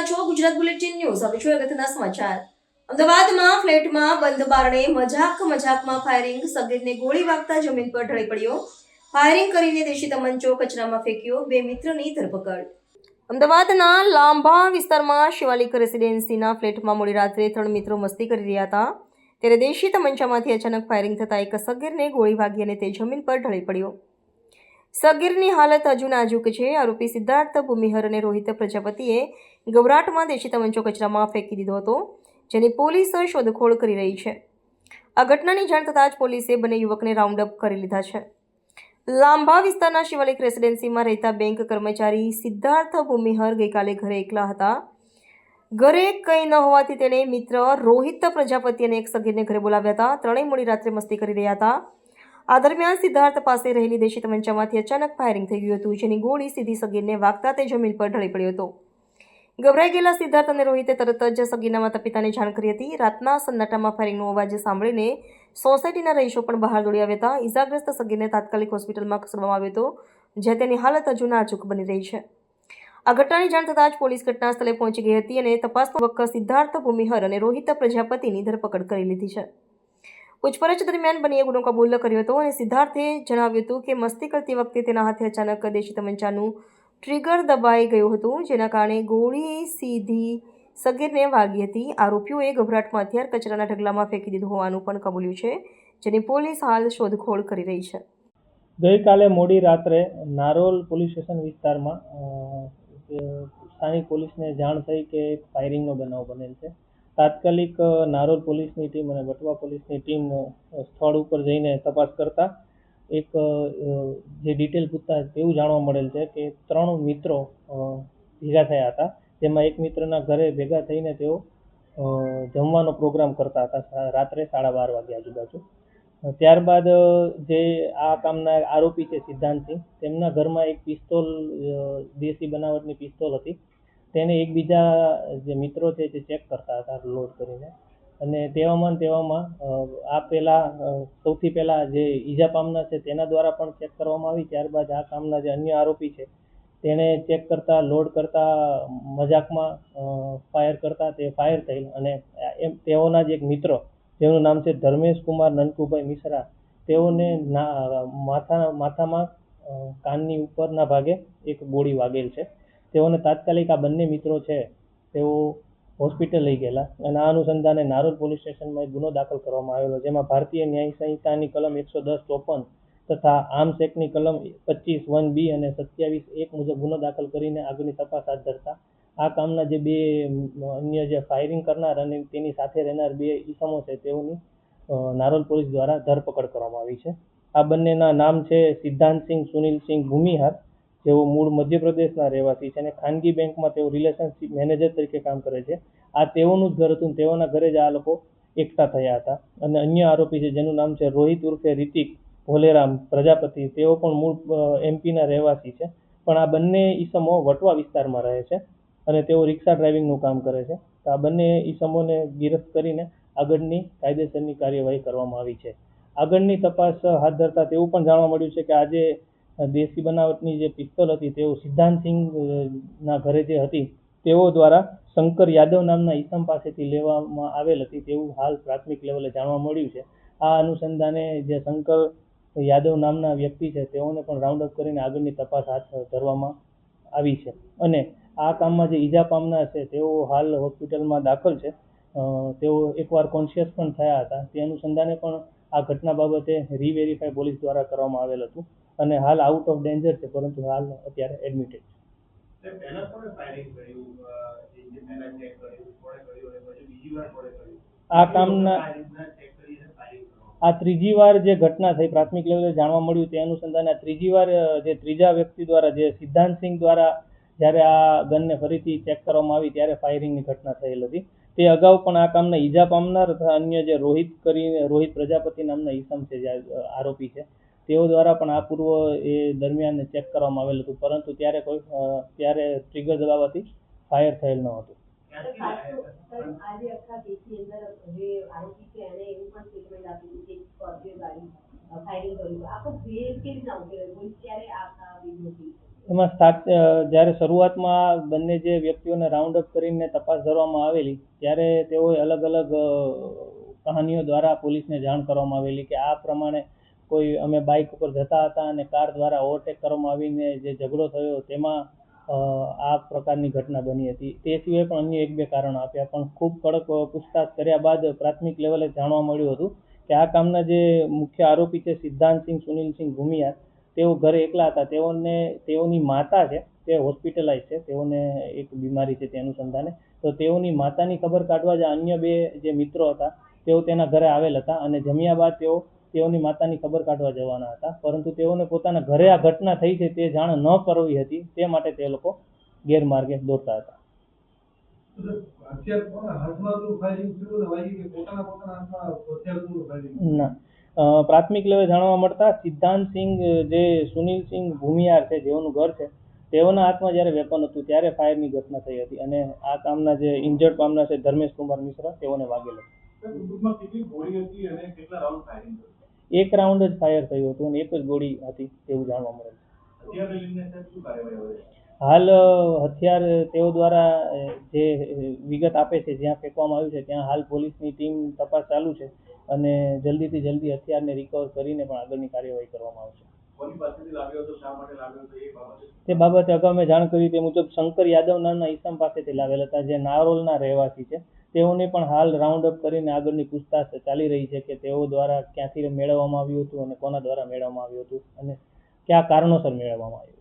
રહ્યા છો? Gujarat bulletin news, હવે જોઈએ અગત્યના સમાચાર. અમદાવાદમાં ફ્લેટમાં બંધ બારણે મજાક મજાકમાં ફાયરિંગ, સગીરને ગોળી વાગતા જમીન પર ઢળી પડ્યો. ફાયરિંગ કરીને દેશી તમંચો કચરામાં ફેંક્યો બે મિત્રની ધરપકડ. અમદાવાદના લાંબા વિસ્તારમાં શિવાલિક રેસિડેન્સીના ફ્લેટમાં મોડી રાત્રે ત્રણ મિત્રો મસ્તી કરી રહ્યા હતા. ત્યારે દેશી તમંચામાંથી અચાનક ફાયરિંગ થતાં એક સગીરને ગોળી વાગી અને તે જમીન પર ઢળી પડ્યો. સગીરની હાલત હજુ નાજુક છે. આરોપી સિદ્ધાર્થ ભૂમિહર અને રોહિત પ્રજાપતિએ ગૌરાટમાં દેશી તમંચો કચરામાં ફેંકી દીધો હતો, જેની પોલીસ શોધખોળ કરી રહી છે. આ ઘટનાની જાણ થતાં જ પોલીસે બંને યુવકને રાઉન્ડ અપ કરી લીધા છે. લાંબા વિસ્તારના શિવાલિક રેસિડેન્સીમાં રહેતા બેંક કર્મચારી સિદ્ધાર્થ ભૂમિહર ગઈકાલે ઘરે એકલા હતા. ઘરે કંઈ ન હોવાથી તેણે મિત્ર રોહિત પ્રજાપતિ અને એક સગીરને ઘરે બોલાવ્યા હતા. ત્રણેય મોડી રાત્રે મસ્તી કરી રહ્યા હતા. આ દરમિયાન સિદ્ધાર્થ પાસે રહેલી દેશી તમંચામાંથી અચાનક ફાયરિંગ થઈ ગયું હતું, જેની ગોળી સીધી સગીરને વાગતા તે જમીન પર ઢળી પડ્યો હતો. ગભરાઈ ગયેલા સિદ્ધાર્થ અને રોહિતે તરત જ સગીના માતા પિતાને જાણ કરી હતી. રાતના સન્નાટામાં ફાયરિંગનો અવાજ સાંભળીને સોસાયટીના રહીશો પણ બહાર દોડી આવ્યા હતા. ઇજાગ્રસ્ત સગીરને તાત્કાલિક હોસ્પિટલમાં ખસેડવામાં આવ્યો હતો જ્યાં તેની હાલત હજુ નાજુક બની રહી છે. આ ઘટનાની જાણ થતાં જ પોલીસ ઘટના સ્થળે પહોંચી ગઈ હતી અને તપાસનો વખત સિદ્ધાર્થ ભૂમિહર અને રોહિત પ્રજાપતિની ધરપકડ કરી લીધી છે. પૂછપરછ દરમિયાન બંનેએ ગુનો કબૂલ કર્યો હતો અને સિદ્ધાર્થે જણાવ્યું હતું કે મસ્તી કરતી વખતે તેના હાથે અચાનક દેશી તમંચાનું ટ્રિગર દબાઈ ગયું હતું, જેના કારણે ગોળી સીધી સગીરને વાગી હતી. આરોપીઓએ ગભરાટમાં હથિયાર કચરાના ઢગલામાં ફેંકી દીધું હોવાનું પણ કબૂલ્યું છે, જેની પોલીસ હાલ શોધખોળ કરી રહી છે. ગઈકાલે મોડી રાત્રે નારોલ પોલીસ સ્ટેશન વિસ્તારમાં સ્થાનિક પોલીસને જાણ થઈ કે ફાયરિંગનો બનાવ બનેલ છે. તાત્કાલિક નારોલ પોલીસની ટીમ અને વટવા પોલીસની ટીમ સ્થળ ઉપર જઈને તપાસ કરતા એક જે ડિટેલ પૂછતા એવું જાણવા મળેલ છે કે ત્રણ મિત્રો ભેગા થયા હતા. જેમાં એક મિત્રના ઘરે ભેગા થઈને તેઓ જમવાનો પ્રોગ્રામ કરતા હતા રાત્રે સાડા બાર વાગે આજુબાજુ. ત્યારબાદ જે આ કામના આરોપી છે સિદ્ધાંતસિંહ તેમના ઘરમાં એક પિસ્તોલ દેશી બનાવટની પિસ્તોલ હતી. તેને એકબીજા જે મિત્રો છે તે ચેક કરતા હતા લોડ કરીને. અને તેવામાં તેવામાં આ પહેલાં સૌથી પહેલાં જે ઈજા પામનાર છે તેના દ્વારા પણ ચેક કરવામાં આવી. ત્યારબાદ આ કામના જે અન્ય આરોપી છે તેણે ચેક કરતાં લોડ કરતાં, મજાકમાં ફાયર કરતાં, તે ફાયર થયેલ. અને એમ, તેઓના જ એક મિત્ર, જેનું નામ છે ધર્મેશ કુમાર નનકુભાઈ મિશ્રા, તેઓને માથા, માથામાં કાનની ઉપરના ભાગે એક ગોળી વાગેલ છે. તેઓને તાત્કાલિક આ બંને મિત્રો છે, તેઓ હોસ્પિટલ લઈ ગયેલા. અને આ અનુસંધાને નારોલ પોલીસ સ્ટેશનમાં ગુનો દાખલ કરવામાં આવેલો, જેમાં ભારતીય ન્યાય સંહિતાની કલમ એકસો દસ ચોપન તથા આર્મ્સ એક્ટની કલમ પચીસ વન બી અને સત્યાવીસ એક મુજબ ગુનો દાખલ કરીને આગળની તપાસ હાથ ધરતા. આ કામના જે બે અન્ય જે ફાયરિંગ કરનાર અને તેની સાથે રહેનાર બે ઈસમો છે, તેઓની નારોલ પોલીસ દ્વારા ધરપકડ કરવામાં આવી છે. આ બંનેના નામ છે સિદ્ધાંતસિંહ સુનિલસિંહ ભૂમિહાર જેઓ મૂળ મધ્યપ્રદેશના રહેવાસી છે અને ખાનગી બેંકમાં તેઓ રિલેશનશિપ મેનેજર તરીકે કામ કરે છે. આ તેઓનું જ ઘર હતું તેઓના ઘરે જ આ લોકો એકઠા થયા હતા. અને અન્ય આરોપી છે, જેનું નામ છે રોહિત ઉર્ફે રિતિક ભોલેરામ, પ્રજાપતિ. તેઓ પણ મૂળ એમપીના રહેવાસી છે. પણ આ બંને ઈસમો વટવા વિસ્તારમાં રહે છે અને તેઓ રિક્ષા ડ્રાઇવિંગનું કામ કરે છે. તો આ બંને ઈસમોને ગિરફ્ત કરીને આગળની કાયદેસરની કાર્યવાહી કરવામાં આવી છે. આગળની તપાસ હાથ ધરતા તેવું પણ જાણવા મળ્યું છે કે આજે દેશી બનાવટની જે પિસ્તોલ હતી, તેઓ સિદ્ધાંતસિંહ ના ઘરે જે હતી, તેઓ દ્વારા શંકર યાદવ નામના ઈસમ પાસેથી લેવામાં આવેલ હતી. તેવું હાલ પ્રાથમિક લેવલે જાણવા મળ્યું છે. આ અનુસંધાને જે શંકર યાદવ નામના વ્યક્તિ છે, તેઓને પણ રાઉન્ડ અપ કરીને આગળની તપાસ હાથ ધરવામાં આવી છે. અને આ કામમાં જે ઈજા પામનાર છે, તેઓ હાલ હોસ્પિટલમાં દાખલ છે. તેઓ એકવાર કોન્શિયસ પણ થયા હતા. તે અનુસંધાને પણ આ ઘટના બાબતે રીવેરીફાઈ પોલીસ દ્વારા કરવામાં આવેલ હતું અને હાલ આઉટ ઓફ ડેન્જર છે પરંતુ હાલ અત્યારે એડમિટેડ છે. આ કામના આ ત્રીજી વાર જે ઘટના થઈ પ્રાથમિક લેવલે જાણવા મળ્યું તે અનુસંધાને આ ત્રીજી વાર જે ત્રીજા વ્યક્તિ દ્વારા જે સિદ્ધાંતસિંહ દ્વારા જ્યારે આ ગનને ફરીથી ચેક કરવામાં આવી ત્યારે ફાયરિંગની ઘટના થયેલ હતી. તે અગાઉ પણ આ કામના ઈજા પામનાર તથા અન્ય જે રોહિત કરીને રોહિત પ્રજાપતિ નામના ઈસમ છે જે આ આરોપી છે તેઓ દ્વારા પણ આ પૂર્વ એ દરમિયાન ચેક કરવામાં આવેલ હતું. પરંતુ ત્યારે કોઈ ત્યારે ટ્રિગર દબાવવાથી ફાયર થયેલ ન હતું. ક્યાંથી સાહેબ, લાયા? આજે આખા દેશની અંદર જે આરોપી છે એને એવું પણ સ્ટેટમેન્ટ આપ્યું કે ફાયરિંગ કર્યું. આખો ભેદ કેવી રીતના ઉકેલાય ત્યારે આ હતી એમાં સ્ટાર્ટ જ્યારે શરૂઆતમાં બંને જે વ્યક્તિઓને રાઉન્ડ અપ કરીને તપાસ કરવામાં આવેલી, ત્યારે તેઓએ અલગ અલગ કહાનીઓ દ્વારા પોલીસને જાણ કરવામાં આવેલી કે આ પ્રમાણે કોઈ અમે બાઇક ઉપર જતા હતા અને કાર દ્વારા ઓવરટેક કરવામાં આવીને જે ઝઘડો થયો તેમાં આ પ્રકારની ઘટના બની હતી. તે સિવાય પણ અન્ય એક બે કારણો આપ્યા, પણ ખૂબ કડક પૂછતાછ કર્યા બાદ પ્રાથમિક લેવલે જાણવા મળ્યું હતું કે આ કામના જે મુખ્ય આરોપી છે સિદ્ધાંતસિંહ સુનિલસિંહ ભૂમિયાર તેઓ ઘરે એકલા હતા. તેઓને તેઓની માતા છે તે હોસ્પિટલાઇઝ છે. તેઓને એક બીમારી છે તે અનુસંધાને. તો તેઓની માતાની ખબર કાઢવા જે અન્ય બે જે મિત્રો હતા તેઓ તેના ઘરે આવેલ હતા અને જમ્યા બાદ તેઓ તેઓની માતાની ખબર કાઢવા જવાના હતા. પરંતુ તેઓને પોતાના ઘરે આ ઘટના થઈ છે તે જાણ ન કરવી હતી. તે માટે તે લોકો ગેરમાર્ગે દોરતા હતા. ને. પ્રાથમિક લેવલે જાણવા મળતા સિદ્ધાંતસિંહ જે સુનિલસિંહ ભૂમિયાર છે, જેઓનું ઘર છે, તેઓના હાથમાં જ્યારે વેપન હતું, ત્યારે ફાયરની ઘટના થઈ હતી અને આ કામના જે ઇન્જર્ડ પામના છે, ધર્મેશ કુમાર મિશ્રા, તેઓને વાગેલ. એક રાઉન્ડ જ ફાયર થયું હતું અને એક જ ગોળી હતી તેવું જાણવા મળે છે? હાલ હથિયાર તેઓ દ્વારા જે વિગત આપે છે જ્યાં ફેંકવામાં આવ્યું છે ત્યાં હાલ પોલીસની ટીમ તપાસ ચાલુ છે અને જલ્દીથી જલ્દી હથિયારને રિકવર કરીને પણ આગળની કાર્યવાહી કરવામાં આવશે. તે બાબતે અગાઉ મેં જાણ કરી તે મુજબ શંકર યાદવ નામના ઈસમ પાસેથી લાવેલ હતા જે નારોલના રહેવાસી છે. તેઓને પણ હાલ રાઉન્ડ અપ કરીને આગળની પૂછતાછ ચાલી રહી છે કે તેઓ દ્વારા ક્યાંથી મેળવવામાં આવ્યું હતું અને કોના દ્વારા મેળવવામાં આવ્યું હતું અને કયા કારણોસર મેળવવામાં આવ્યું